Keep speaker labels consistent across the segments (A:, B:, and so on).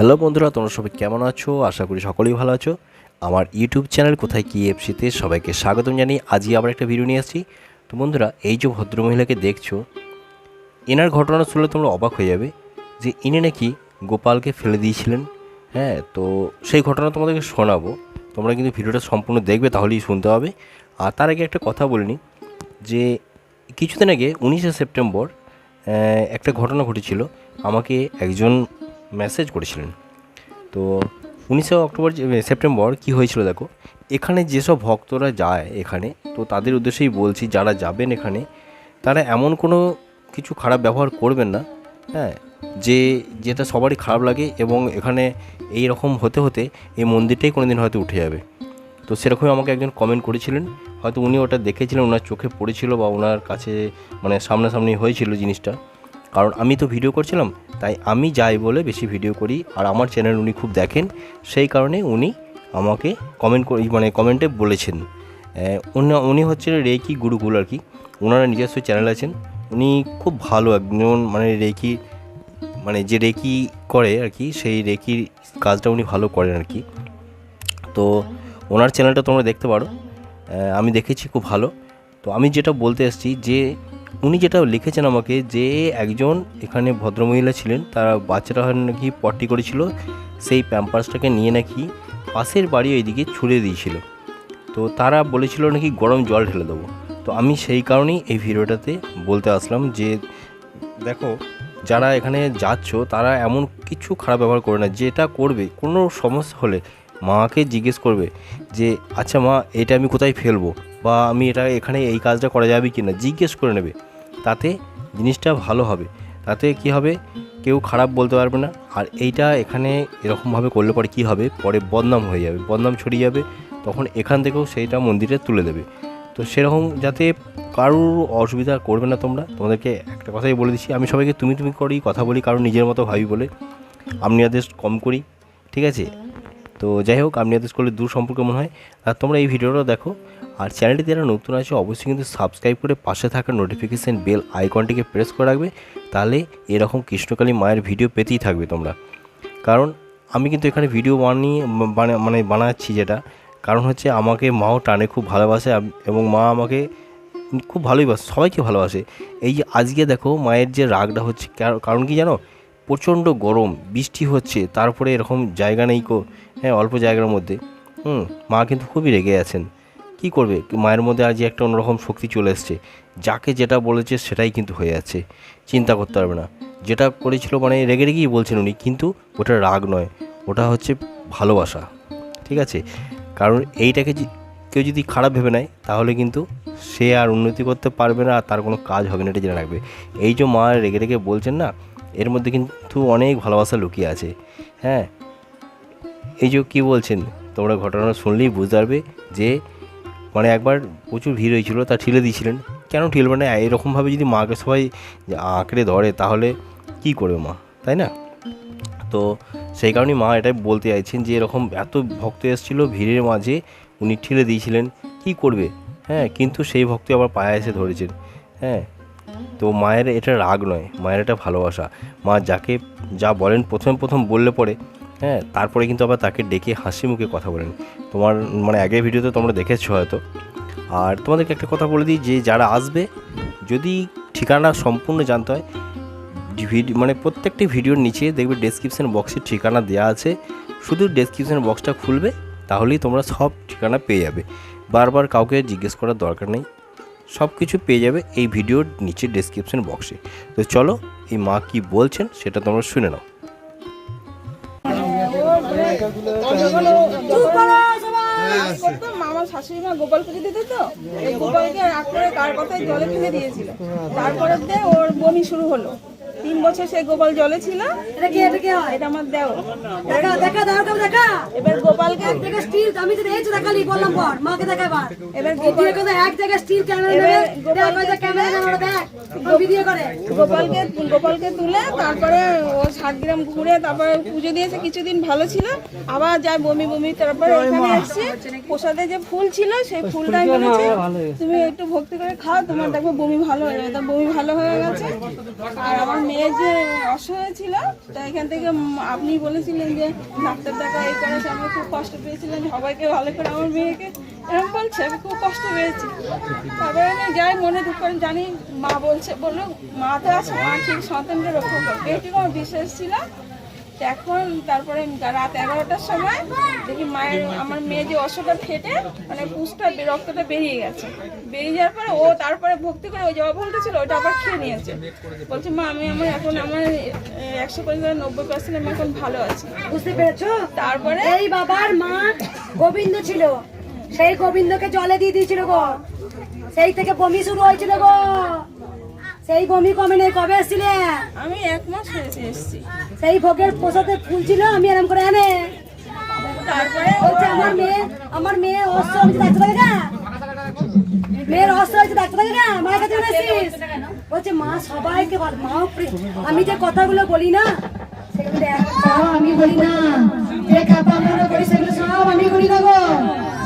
A: Hello বন্ধুরা, তোমরা সবাই কেমন আছো? আশা করি সকলেই ভালো আছো। আমার ইউটিউব চ্যানেল কোথায় কি এফসিতে সবাইকে স্বাগতম জানিয়ে আজই আবার একটা ভিডিও নিয়ে আসছি। তো বন্ধুরা, এই যে ভদ্রমহিলাকে দেখছ, এনার ঘটনা শুনলে তোমরা অবাক হয়ে যাবে যে ইনি নাকি গোপালকে ফেলে দিয়েছিলেন। হ্যাঁ তো সেই ঘটনা তোমাদেরকে শোনাবো। তোমরা কিন্তু ভিডিওটা সম্পূর্ণ দেখবে, তাহলেই শুনতে হবে আর তার আগে একটা কথা বলিনি, যে কিছুদিন আগে উনিশে সেপ্টেম্বর একটা ঘটনা ঘটেছিল। আমাকে একজন মেসেজ করেছিলেন। তো উনিশে অক্টোবর সেপ্টেম্বর কি হয়েছিল দেখো, এখানে যেসব ভক্তরা যায় এখানে, তো তাদের উদ্দেশ্যেই বলছি যারা যাবেন এখানে, তারা এমন কোনো কিছু খারাপ ব্যবহার করবেন না হ্যাঁ যে, যেটা সবারই খারাপ লাগে এবং এখানে এই রকম হতে হতে এই মন্দিরটাই কোনো দিন হয়তো উঠে যাবে। তো সেরকমই আমাকে একজন কমেন্ট করেছিলেন, হয়তো উনি ওটা দেখেছিলেন, ওনার চোখে পড়েছিল বা ওনার কাছে মানে সামনাসামনি হয়েছিল জিনিসটা। কারণ আমি তো ভিডিও করছিলাম, তাই আমি যাই বলে বেশি ভিডিও করি। আর আমার চ্যানেল উনি খুব দেখেন, সেই কারণে উনি আমাকে কমেন্ট করি মানে কমেন্টে বলেছেন। উনি উনি হচ্ছেন রেকি গুরুকুল আর কি। ওনারা নিজস্ব চ্যানেল আছেন। উনি খুব ভালো একজন মানে রেকি মানে যে রেকি করে আর কি, সেই রেকির কাজটা উনি ভালো করেন আর কি। তো ওনার চ্যানেলটা তোমরা দেখতে পারো। আমি দেখেছি খুব ভালো। তো আমি যেটা বলতে এসেছি যে উনি যেটা লিখেছেন আমাকে যে একজন এখানে ভদ্রমহিলা ছিলেন, তারা বাচ্চারা নাকি পট্টি করেছিল, সেই প্যাম্পার্সটাকে নিয়ে নাকি পাশের বাড়ি ওইদিকে ছুড়ে দিয়েছিল। তো তারা বলেছিল নাকি গরম জল ঢেলে দেবো। তো আমি সেই কারণেই এই ভিডিওটাতে বলতে আসলাম যে, দেখো, যারা এখানে যাচ্ছ, তারা এমন কিছু খারাপ ব্যবহার করে না, যেটা করবে, কোনো সমস্যা হলে মাকে জিজ্ঞেস করবে যে আচ্ছা মা, এটা আমি কোথায় ফেলব? বা আমি এটা এখানে এই কাজটা করা যাবে কি না, জিজ্ঞেস করে নেবে। তাতে জিনিসটা ভালো হবে। তাতে কি হবে? কেউ খারাপ বলতে পারবে না। আর এইটা এখানে এরকমভাবে করলে পরে কি হবে? পরে বদনাম হয়ে যাবে। বদনাম ছড়িয়ে যাবে। তখন এখান থেকেও সেইটা মন্দিরে তুলে দেবে। তো সেরকম যাতে কারোর অসুবিধা করবে না তোমরা, তোমাদেরকে একটা কথাই বলে দিচ্ছি। আমি সবাইকে তুমি তুমি করেই কথা বলি কারণ নিজের মতো ভাবি বলে। আমি আদেশ কম করি, ঠিক আছে? তো যাই হোক, আপনি আদেশ স্কুলের দূর সম্পর্কে মনে হয়, আর তোমরা এই ভিডিওটা দেখো। আর চ্যানেলটি যারা নতুন আছে, অবশ্যই কিন্তু সাবস্ক্রাইব করে পাশে থাকা নোটিফিকেশান বেল আইকনটিকে প্রেস করে রাখবে, তাহলে এরকম কৃষ্ণকালী মায়ের ভিডিও পেতেই থাকবে তোমরা। কারণ, আমি কিন্তু এখানে ভিডিও বানিয়ে বানা- মানে বানাচ্ছি যেটা, কারণ হচ্ছে আমাকে মাও টানে, খুব ভালোবাসে এবং মা আমাকে খুব ভালোই বাসে সবাইকে ভালোবাসে। এই যে আজকে দেখো, মায়ের যে রাগটা হচ্ছে, কার- কারণ কি জানো? প্রচণ্ড গরম, বৃষ্টি হচ্ছে, তারপরে এরকম জায়গা নেই কো হ্যাঁ অল্প জায়গার মধ্যে। হুম, মা কিন্তু খুবই রেগে আছেন। কি করবে? মায়ের মধ্যে আজ একটা অন্যরকম শক্তি চলে এসছে। যাকে যেটা বলেছে সেটাই কিন্তু হয়ে যাচ্ছে। চিন্তা করতে পারবে না। যেটা করেছিল মানে রেগে রেগেই বলছেন উনি, কিন্তু ওটা রাগ নয়। ওটা হচ্ছে ভালোবাসা। ঠিক আছে? কারণ এইটাকে কেউ যদি খারাপ ভেবে নেয়, তাহলে কিন্তু সে আর উন্নতি করতে পারবে না আর তার কোনো কাজ হবে না, এটা জেনে রাখবে। এই যে মা রেগে রেগে বলছেন না এর মধ্যে কিন্তু অনেক ভালোবাসা লুকিয়ে আছে। হ্যাঁ? এই যে কী বলছেন? তোমরা ঘটনা শুনলেই বুঝতে পারবে যে মানে একবার প্রচুর ভিড় হয়েছিল, তা ঠেলে দিয়েছিলেন। কেন ঠেলবে না? এরকমভাবে যদি মাকে সবাই আঁকড়ে ধরে, তাহলে কি করবে মা? তাই না? তো সেই কারণেই মা এটাই বলতে চাইছেন যে, এরকম এত ভক্ত এসেছিল ভিড়ের মাঝে, উনি ঠেলে দিয়েছিলেন, কি করবে? হ্যাঁ কিন্তু সেই ভক্ত আবার পায়ে এসে ধরেছেন। হ্যাঁ? তো মায়ের এটা রাগ নয়, মায়ের এটা ভালোবাসা। মা যাকে যা বলেন, প্রথম প্রথম বললে পরে হ্যাঁ তারপরে কিন্তু আবার তাকে ডেকে হাসি মুখে কথা বলেন। তোমার মানে আগের ভিডিওতে তোমরা দেখেছ হয়তো। আর তোমাদেরকে একটা কথা বলে দিই, যে যারা আসবে, যদি ঠিকানা সম্পূর্ণ জানতে হয় ভিডিও মানে প্রত্যেকটি ভিডিওর নিচে দেখবে ডেসক্রিপশন বক্সে ঠিকানা দেওয়া আছে। শুধু ডেসক্রিপশন বক্সটা খুলবে, তাহলেই তোমরা সব ঠিকানা পেয়ে যাবে। বারবার কাউকে জিজ্ঞেস করার দরকার নেই। সব কিছু পেয়ে যাবে এই ভিডিওর নিচে ডিসক্রিপশন বক্সে তো চলো, এই মা কি বলছেন সেটা তোমরা শুনে নাও।
B: শাশুড়ি মা দিত তো? গোপালকে কার কথায় জলে ফেলে দিয়েছিল। তারপরে ওর বমি শুরু হলো। তিন বছর সেই গোপাল জলে ছিল।
C: এটা কি এটা কি হয়?
B: এটা আমার দেও
C: দেখা দেখা দেখা দেখা
B: এবার গোপালকে
C: দেখা স্টিল আমি তো দেখেছি দেখালি বললাম পর মাকে দেখাবার
B: এবার।
C: ভিডিও করে এক জায়গায় স্টিল ক্যামেরা নেবে দেখ ওই ক্যামেরা নেবে দেখ ভিডিও করে।
B: গোপালকে গোপালকে তুলে তারপরে ও সাত গ্রাম ঘুরে তারপরে পুজো দিয়েছে কিছুদিন ভালো ছিল। আবার যায় বমি বমি তারপরে এখানে এসছে। প্রসাদে যে ফুল ছিল সেই ফুলটা আমি তুমি একটু ভক্তি করে খাও তোমার দেখো বমি ভালো হয়ে যাবে তা বমি ভালো হয়ে গেছে। আর আমার মেয়ে যে অসহায় ছিল, তা এখান থেকে আপনি বলেছিলেন যে, ডাক্তার দেখা এই করে আমি খুব কষ্ট পেয়েছিলেন, সবাইকে ভালো করে আমার মেয়েকে। এরকম বলছে, আমি খুব কষ্ট পেয়েছি। তারপরে আমি যাই মনে দুঃখ করে জানি, মা বলছে, বলল, মা তো আছে, মা ঠিক সন্তানকে রক্ষা করবে। এটুকু আমার বিশ্বাস ছিল। এখন তারপরে রাত এগারোটার সময় দেখি মায়ের আমার মেয়ে যে অশ্বটা ফেটে মানে পুষটা রক্তটা বেরিয়ে গেছে। বেরিয়ে যাওয়ার পরে ও তারপরে ভক্তি করে ওই জবা ফলটা ছিল ওইটা আবার খেয়ে নিয়েছে। বলছে মা আমি আমার এখন আমার একশো পরিমাণ নব্বই পার্সেন্ট আমি এখন ভালো আছি।
C: বুঝতে পেরেছ?
B: তারপরে
C: এই বাবার মা গোবিন্দ ছিল। সেই গোবিন্দকে জলে দিয়ে দিয়েছিল গো। সেই থেকে বমি শুরু হয়েছিল গো। সেই বমি কমে নেই কবে এসেছিলে?
B: আমি এক মাস হয়েছে এসেছি।
C: সেই ভোগের পোষাতে ফুল ছিল আমি এরম করে আনে
B: তারপরে
C: বলছে আমার মেয়ে আমার মেয়ে অস্ত্র হয়েছে ডাক্তার লাগে না? মেয়ের অস্ত্র হয়েছে ডাক্তার না? মায়ের কাছে এনেছিস বলছে মা সবাইকে মাও আমি যে কথাগুলো বলি না সেগুলো আমি বলি না। যে কাপাগুলো করি সেগুলো সব আমি করি না গো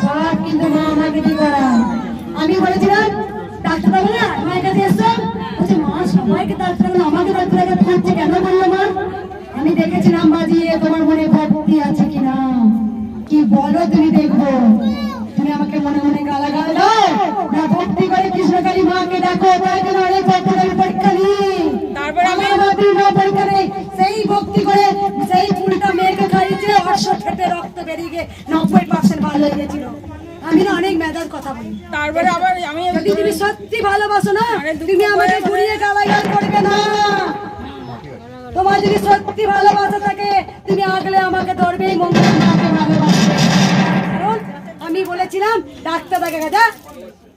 C: সব কিন্তু মা আমাকে করা আমি বলেছিলাম ডাক্তার না? মায়ের কাছে সবাইকে ডাক্তার হবে আমাকে ডাক্তার লাগে দেখাচ্ছে কেন বলল মা? আমি দেখেছিলাম বাজিয়ে তোমার মনে ভক্তি আছে কিনা? কি বলো তুমি দেখব। তুমি আমাকে মনে মনে গালাগাল দাও। না ভক্তি করে কৃষ্ণকালী মাকে ডাকো তাই জন্য অনেক ভক্তের আমি পরীক্ষা নিই।
B: তারপরে আমি
C: আমার মা পরীক্ষা নেই। সেই ভক্তি করে সেই ফুলটা মেয়েকে খাইয়েছে অর্শ ফেটে রক্ত বেরিয়ে গিয়ে নব্বই পার্সেন্ট ভালো হয়ে গেছিল আমি না অনেক মেজাজ কথা বলি।
B: তারপরে আবার আমি
C: যদি তুমি সত্যি ভালোবাসো না তুমি আমাকে ঘুরিয়ে গালাগাল করবে না। তোমার যদি সত্যি ভালোবাসা থাকে তুমি আগলে আমাকে ধরবেই মঙ্গল মাকে ভালোবাসবে। কারণ আমি বলেছিলাম ডাক্তার দেখা যা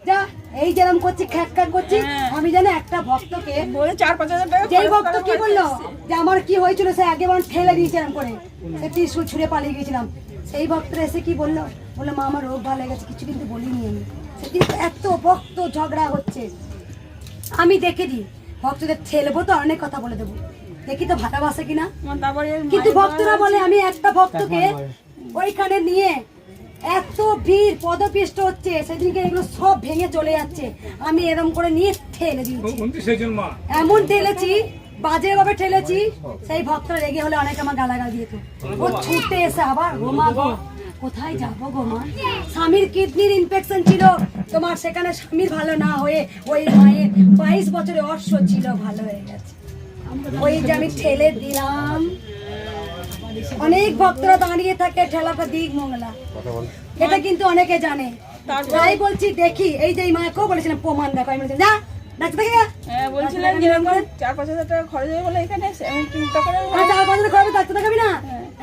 C: যা এই যেরকম করছি খ্যাক খ্যাক করছি
B: হ্যাঁ।
C: আমি জানি একটা ভক্তকে
B: বলে চার পাঁচ হাজার টাকা
C: যেই ভক্ত কি বলল যে আমার কি হয়েছিল সে আগে বার ঠেলে দিয়েছিলাম করে। সে ত্রিশুল ছুঁড়ে পালিয়ে গেছিলাম সেই ভক্তরা এসে কি বলল? বলল মা আমার রোগ ভালো হয়ে গেছে কিছু কিন্তু বলিনি আমি। সে কিন্তু এত ভক্ত ঝগড়া হচ্ছে। আমি দেখে দিই ভক্তদের ঠেলবো তো অনেক কথা বলে দেবো। দেখি তো ভালোবাসে কিনা। কিন্তু ভক্তরা বলে আমি একটা ভক্তকে ওইখানে নিয়ে এত ভিড় পদপিষ্ট হচ্ছে সেদিনকে এগুলো সব ভেঙে চলে যাচ্ছে। আমি এরম করে নিয়ে ঠেলে দিয়েছি। এমন ঠেলেছি বাজে ভাবে ঠেলেছি সেই ভক্তরা রেগে হলে অনেক আমার গালাগাল দিত। ও ছুটে এসে আবার গো কোথায় যাব গো মা? স্বামীর কিডনির ইনফেকশন ছিল। তোমার সেখানে স্বামীর ভালো না হয়ে ওই মায়ের বাইশ বছরে অর্শ ছিল ভালো হয়ে গেছে। ওই যে আমি ঠেলে দিলাম। অনেক ভক্তরা দাঁড়িয়ে থাকে ঠেলাটা দিক মঙ্গলা এটা কিন্তু অনেকে জানে। তাই বলছি দেখি এই যে মাকেও বলেছিলাম প্রমাণ দেখো। আমি বলছি যা ডাক্তার দেখে যা।
B: হ্যাঁ বলছিলেন চার পাঁচ হাজার টাকা খরচ হবে বলে এখানে
C: আর চার পাঁচ দিন খাওয়াবে ডাক্তার দেখাবি না।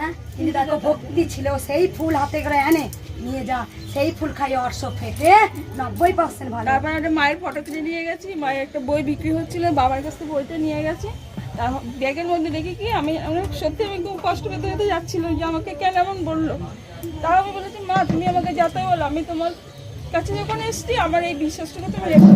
C: হ্যাঁ? কিন্তু ভক্তি ছিল, সেই ফুল হাতে করে এনে নিয়ে যা, সেই ফুল খাইয়ে অর্শ ফেটে, নব্বই পার্সেন্ট ভালো।
B: তারপর একটা মায়ের ফটো তুলে নিয়ে গেছি, মায়ের একটা বই বিক্রি হচ্ছিল, বাবার কাছ থেকে বইটা নিয়ে গেছি। তার ব্যাগের মধ্যে দেখি কি, আমি আমি সত্যি আমি খুব কষ্ট পেতে পেতে যাচ্ছিল, যে আমাকে কেন এমন বলল? তাও আমি বলেছি, মা, তুমি আমাকে যাতে বলো, আমি তোমার কাছে যখন এসছি, আমার এই বিশ্বাসটুকু তুমি রেখো।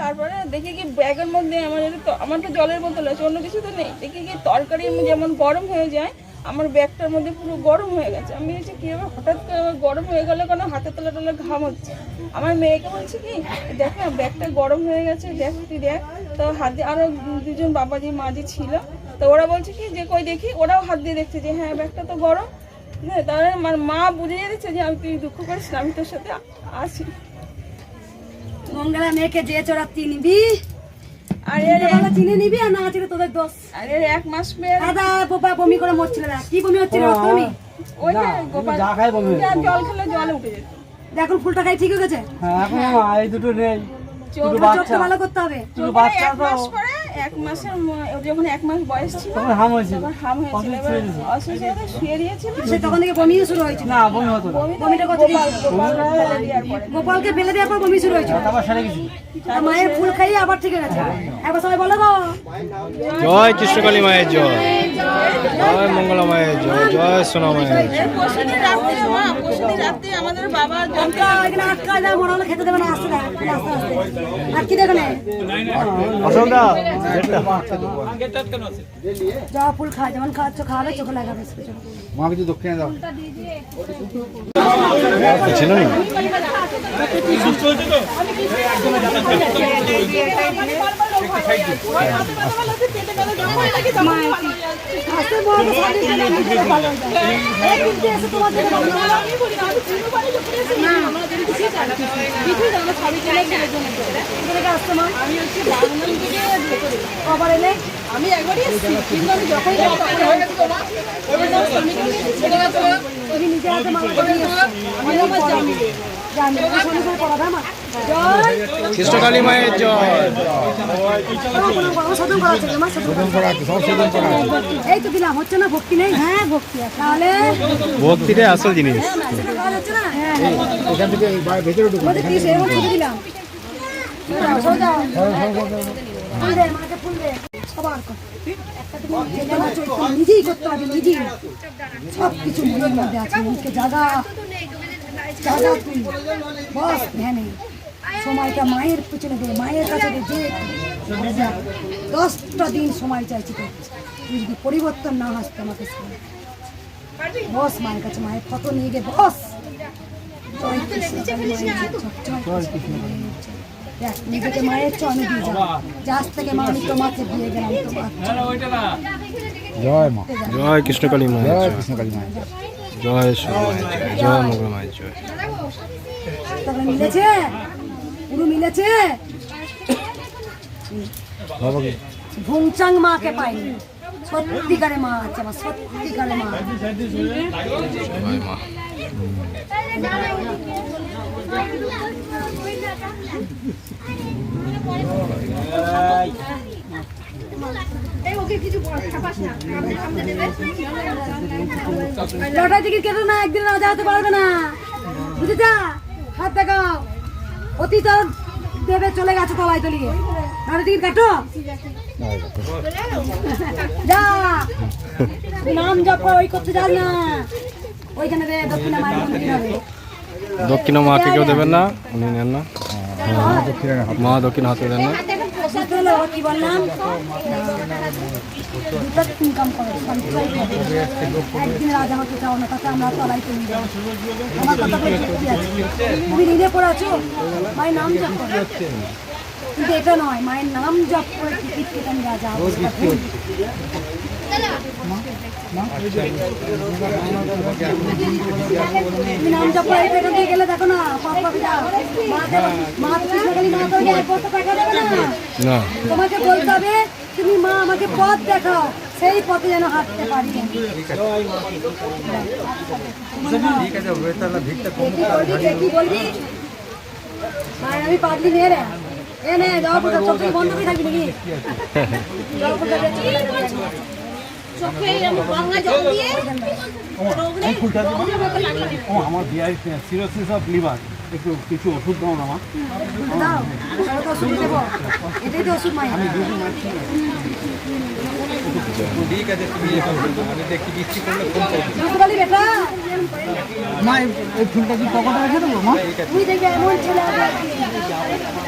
B: তারপরে দেখি কি, ব্যাগের মধ্যে আমার আমার তো জলের বোতল আছে, অন্য কিছু তো নেই। দেখি কি তরকারি যেমন গরম হয়ে যায় আমার ব্যাগটার মধ্যে পুরো গরম হয়ে গেছে। আমি বলছি, কি এবার হঠাৎ করে আমার গরম হয়ে গেলে কেন হাতে তলে তলে ঘাম হচ্ছে? আমার মেয়েকে বলছি কি, দেখ না, ব্যাগটা গরম হয়ে গেছে, দেখ তুই দেখ। তো হাতে আরও দুজন বাবাজি মাঝি ছিল, তো ওরা বলছে কি, যে কই দেখি? ওরাও হাত দিয়ে দেখছে যে হ্যাঁ ব্যাগটা তো গরম। হ্যাঁ তাহলে আমার মা বুঝে দিচ্ছে যে, আমি তুই দুঃখ করিস না আমি তোর সাথে আসি
C: মঙ্গলা মেয়েকে যে চোরা চিনবি
B: আরে
C: পারলে চিনে নিবি আর না চিনে তোদের দোষ।
B: আরে এক মাস
C: দাদা বোপা বমি করে মরছিল না। কি বমি হচ্ছিল তুমি
B: ওই যে গোপাল যা জল খেলে জল উঠে যেত।
C: এখন ফুলটা খাই ঠিক হয়ে গেছে?
D: হ্যাঁ এখন এই দুটো নেই।
B: চোখ
C: এবার চোখটা ভালো করতে হবে।
B: এক মাস পরে এক মাসের যখন এক মাস বয়স ছিল
D: তখন হাম হয়েছিল।
B: তখন হাম হয়েছিল। এবার অসুস্থ শুয়ে দিয়েছিল।
C: সে তখন থেকে বমিও শুরু হয়েছিল।
D: না বমি হতো না।
B: বমি তো
C: বমিটা কত
B: গোপাল গোপাল ফেলে দেওয়ার পরে।
C: গোপালকে ফেলে দেওয়ার পর বমি শুরু হয়েছিল।
D: তারপর সেরে গেছি
C: মায়ের ফুল খাইয়ে আবার ঠিক গেছে। একবার সবাই বলো গো।
E: জয় কৃষ্ণকালী মায়ের জয়। জয় মঙ্গলা মায়ের জয় জয় সোনা মায়ের
B: আমাদের বাবা
C: আটকা, যায় মনে হলো খেতে দেবে না আসতে আস্তে। আস্তে আর কি দেখো না?
E: অশোকদা
C: যা ফুল খায় যেমন খাওয়াচ্ছ খাওয়াবে চোখে লাগাবে
D: মা কিছু দক্ষিণে দাও।
E: ছিল না
B: ওই আমি একবারই কিন্তু আমি যখন হয়ে নিয়ে
C: তুমি নিজে হাতে মাকে দিয়ে এসছো। আমি আমার জানি জানি আমি শনি করে পড়াবে আমার জয়।
E: কৃষ্ণকালী মায়ের জয়।
C: এই তো দিলাম হচ্ছে না ভক্তি নেই? হ্যাঁ ভক্তি আছে। তাহলে
E: ভক্তিটাই আসল জিনিস।
C: যাচ্ছে না হ্যাঁ
D: এখান থেকে ভেতরে
C: ছুটি দিলাম। ফুল দে ফুল দে। সবার নিজেই করতে হবে নিজেই। সব কিছু মনের মধ্যে আছে জাগা জাগা তুই। বস ধ্যানে। সময়টা মায়ের পিছনে দে মায়ের কাছে দে যে দশটা দিন সময় চাইছি তোর তুই যদি পরিবর্তন না হাসতে আমাকে। বস মায়ের কাছে মায়ের ফটো নিয়ে গে বস। জয় কৃষ্ণ। জয়, কৃষ্ণ। দেখ, নিজেকে মায়ের চরণে দিয়ে যা। যাস থেকে মা আমি তোমাকে দিয়ে গেলাম
D: জয় মা।
E: জয় কৃষ্ণকালী মায়ের
D: জয় কৃষ্ণকালী মায়ের জয়।
E: জয় শ্রী মায়ের জয়। জয় মায়ের জয়
C: তবে মিলেছে? পুরো মিলেছে?
D: বাবা
C: ভুংচাং মাকে পাইনি। সত্যিকারে মা আছে আমার সত্যিকারে মা
E: মা।
C: লটারি টিকিট কেটে না একদিন রাজা হতে পারবে না। বুঝেছা হাত দেখাও। অতীত দেবে চলে গেছে তলায় তলিয়ে। লটারি টিকিট কাটো? যা। নাম জপ ওই করতে যাস না। ওইখানে দক্ষিণা মায়ের মন্দির হবে।
E: দক্ষিণা মাকে কেউ দেবেন না উনি নেন না। মা দক্ষিণ হাতে দেন না।
C: হলো কি বললাম দুটো ইনকাম করো। সঞ্চয় করো। একদিন রাজা হতে চাও না তাতে আমরা তলায় তুলি আমার কথা বলে যুক্তি আছে তুমি নিজে পড়াছো মায়ের নাম জপ করো কিন্তু এটা নয় মায়ের নাম জপ করে টিকিট কেটে আমি ভুল। তুমি নাম জপ করে পেটে দিয়ে গেলে দেখো না পাপ পাপি যাও মাকে মা কৃষ্ণকালী মা তোমাকে এক বস্তা টাকা দেবে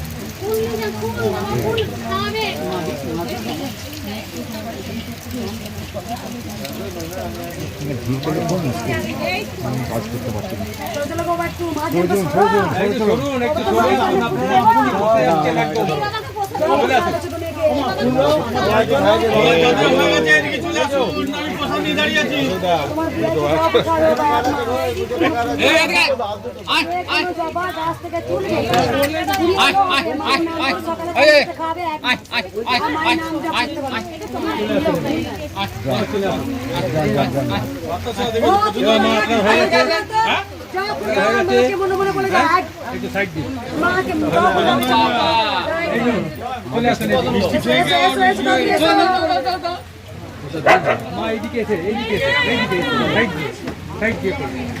C: আমাকে পথ দেখাও সেই পথে যেন হাঁটতে পারি কি বলবি কে? কি বলবি মায়ের আমি পাগলি মেয়ে রে এ নে যাওয়া পুজো চোখ থেকে বন্ধ করে থাকবি নাকি যাওয়া পুজো
B: চোখে আমি গঙ্গা জল দিয়ে
D: ও আমার বিয়ার সিরোসিস অফ লিভার একটু কিছু ওষুধ দাও না আমার
C: দাও তাহলে তো ওষুধ দেবো এটাই তো ওষুধ মায়ের
D: ঠিক আছে তুমি আমি দেখি বৃষ্টি করলে ফোন করব
C: বুঝতে পারলি বেটা
D: মা এই- এই ফুলটা কি পকেটে রেখে দেবো মা
C: তুই দেখবি এমন ছেলে হবে যে আমার কথাটা ভাববি
D: ঘরে তুলে রেখে দেবো না ক্ষেত্রে
C: তুমি আর এক মা। জন্মদিনই হয় বাবা। তাহলে আমাদের আর এক মা। সব কিছু
D: আর এই ফুলগুলো তুলে রেখে দেবো
C: শুধু নাম জপ করবি
E: ভক্ত করে ডাকবেন তাহলেই হবে।
C: বাচ্চাগুলো ভগবান আগে কোনো কিছু গেলে
D: বাবা একটু খালি করো এই দিকটা
B: এই বাচ্চাটা হাতে হাতে পছন্দ
C: মাকে মনে মনে শরীরে কত যাওয়া ফুল খাবে
D: প্রণাম করতে দাও ভেতরে একদম যাবেন না কেউ মা আমার ভাইয়ের জন্য কিছু দাও
B: ফুল না ফুল ফুল খাবে
C: চলো চলো বাবা একটু মা যেন
D: একটু সরুন একটু সরুন আপনারা
B: এই বাবাকে পছন্দ
C: ছোট মেয়েকে তোমার বিয়েতে সব খাবে বাবা মা। যে কোনো জবা গাছ থেকে তুলবে। ঘুরিয়ে দেবো, যে মায়ের নাম করে সকালে খাইতে খাবে, এক মাস। আর মায়ের নাম জপ করতে পারবে। ও, তুমি মাকে ভালো জানো তো? যা করে দাও, মাকে মনে মনে বলে দাও, এক- মাকে জপ করে দাও। এসো, এসো, এসো, তাড়াতাড়ি এসো।
D: মা এইদিকে এসে এইদিকে এসে এইদিকে এসে সাইড দিয়ে সাইড দিয়ে করবে সামনে দিয়ে করলে অসুবিধা আছে আমাদেরকে টেনে নিয়েছিল চলো সবাই বাইরে চলো এদিকে।
C: এসে এদিকে এসে এদিকে এসে খাওয়া যাবে না।
D: কিছু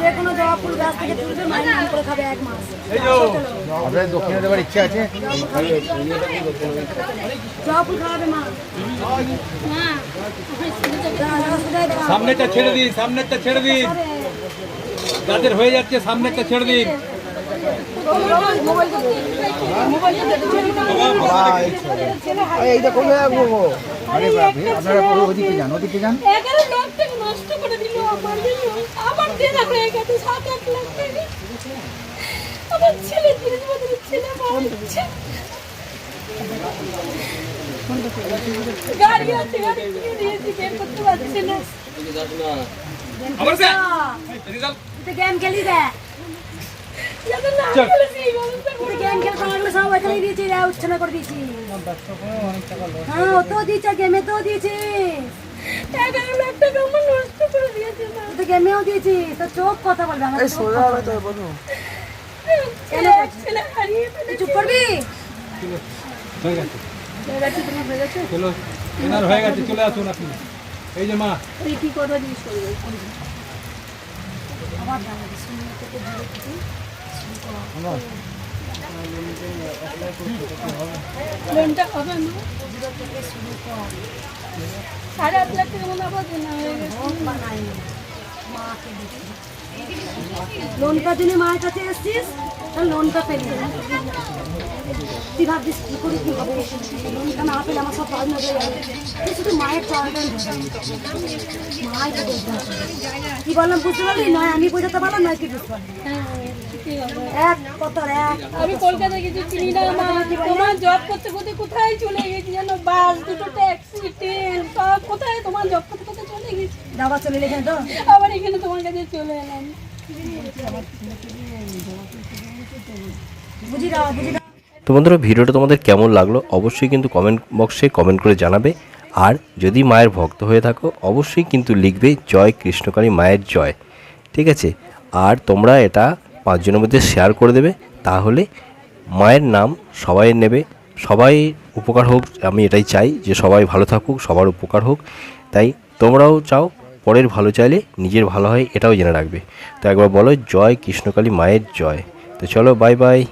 C: যে কোনো জবা ফুল গাছ থেকে তুলবে মায়ের নাম করে খাবে এক মাস।
F: আপনাদের দক্ষিণে দেওয়ার ইচ্ছা আছে?
C: জবা ফুল খাওয়াবে মা। যা, রাস্তায় দাও।
D: সামনেটা ছেড়ে দিন সামনেরটা ছেড়ে দিন। যাদের হয়ে যাচ্ছে সামনেরটা ছেড়ে দিন।
F: এইটা কোথায় আপনারা ওদিকে যান ওদিকে যান
B: এগারো লাখ টাকা নষ্ট করে দিল আমার দেনা হয়ে গেছে সাত আট লাখ টাকা। আমার ছেলে জিনিসপত্র ছেলে মারা যাচ্ছে। গাড়ি আছে গাড়ি কিনে দিয়েছি বের করতে পারছি না।
C: তুই গেম খেলি দে। উচ্ছনা করে দিয়েছি। হ্যাঁ ও তো দিয়েছে গেমে তো দিয়েছি।
B: এগারো লাখ টাকা আমার নষ্ট করে দিয়েছে
C: তো গেমেও তো চোখ কথা বলবে আমার
B: ছেলে হারিয়ে
C: চুপ করবি?
D: হয়ে গেছে।
B: হয়ে গেছে, তোমার হয়ে গেছে?
D: চলো এনার হয়ে গেছে চলে আসুন আপনি। এই যে মা।
B: এই কি কথা জিজ্ঞেস করবে লোনটা হবে না? সাড়ে আট লাখ টাকা মনে আবার দেনা গেছে।
C: লোনটার জন্য মায়ের কাছে এসছিস তাহলে লোনটা পেলি। তুই ভাবছিস কি করে কি হবে? লোনটা না পেলে আমার সব প্রবলেম হয়ে যাবে। তুই শুধু মায়ের চলটা মায়ের কি বললাম বুঝতে পারলি? নয় আমি বোঝাতে পারলাম নয় তুই বুঝতে পারলি।
B: হ্যাঁ, কি?
C: এক কত এক
B: আমি কলকাতা গেছি চিনি না মা তোমার জব করতে করতে কোথায় চলে গেছি জানো বাস দুটো ট্যাক্সি ট্রেন সব কোথায় তোমার জব করতে করতে চলে গেছি।
C: দাবা চলে এখানে তো?
B: আবার এখানে তোমার কাছে চলে এলাম।
C: বুঝি দাও বুঝি দাও।
A: তো বন্ধুরা ভিডিওটা তোমাদের কেমন লাগল অবশ্যই কিন্তু কমেন্ট বক্সে কমেন্ট করে জানাবে। আর যদি মায়ের ভক্ত হয়ে থাকো অবশ্যই কিন্তু লিখবে জয় কৃষ্ণকালী মায়ের জয়। ঠিক আছে? আর তোমরা এটা পাঁচজনের মধ্যে শেয়ার করে দেবে, তাহলে মায়ের নাম সবাই নেবে। সবাই উপকার হোক, আমি এটাই চাই যে সবাই ভালো থাকুক, সবার উপকার হোক। তাই তোমরাও চাও, পরের ভালো চাইলে নিজের ভালো হয়, এটাও জেনে রাখবে। তো একবার বলো, জয় কৃষ্ণকালী মায়ের জয়। তো চলো বাই বাই